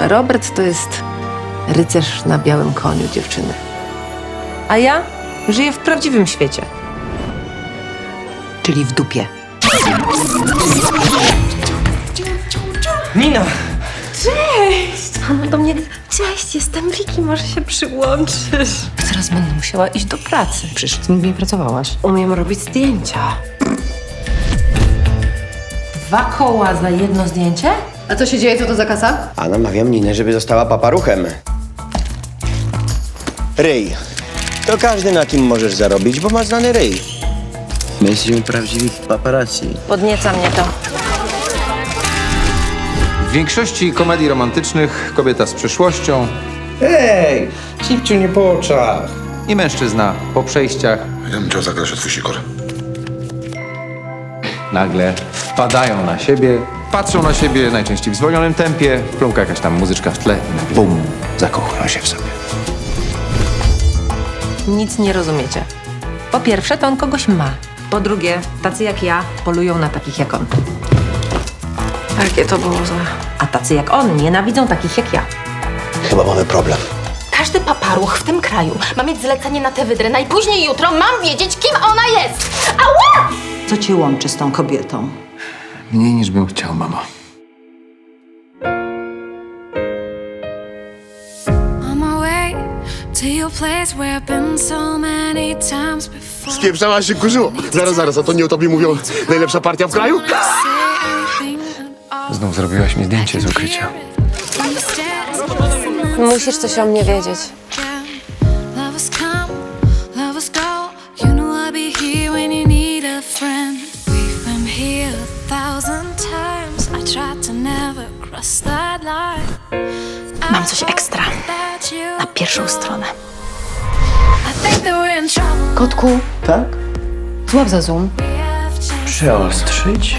Robert to jest rycerz na białym koniu dziewczyny. A ja żyję w prawdziwym świecie. Czyli w dupie. Nina! Ona do mnie, cześć, jestem Wiki, może się przyłączysz. Teraz będę musiała iść do pracy. Przecież ty nigdy nie pracowałaś. Umiem robić zdjęcia. Dwa koła za jedno zdjęcie? A co się dzieje? Co to za kasa? A namawiam Ninę, żeby została paparuchem. Ryj. To każdy na kim możesz zarobić, bo ma znany ryj. My jesteśmy prawdziwi paparazzi. Podnieca mnie to. W większości komedii romantycznych kobieta z przyszłością Ej, cipciu nie po oczach. i mężczyzna po przejściach Ja bym chciał zagrać o twój sikor. nagle wpadają na siebie, patrzą na siebie najczęściej w zwolnionym tempie, pląka jakaś tam muzyczka w tle i nagle bum, zakochują się w sobie. Nic nie rozumiecie. Po pierwsze, to on kogoś ma. Po drugie, tacy jak ja polują na takich jak on. Jakie to było złe. A tacy jak on nienawidzą takich jak ja. Chyba mamy problem. Każdy paparuch w tym kraju ma mieć zlecenie na tę wydrę. Najpóźniej jutro mam wiedzieć, kim ona jest. Ała! Co cię łączy z tą kobietą? Mniej niż bym chciał, mamo. On my way to your place where I've been so many times before. Spieprzałaś się kurzyło. Zaraz, zaraz, a to nie o tobie mówią najlepsza partia w kraju? Znów zrobiłaś mi zdjęcie z ukrycia. Musisz coś o mnie wiedzieć. Mam coś ekstra. Na pierwszą stronę. Kotku, Tak? złap za zoom. Przeostrzyć?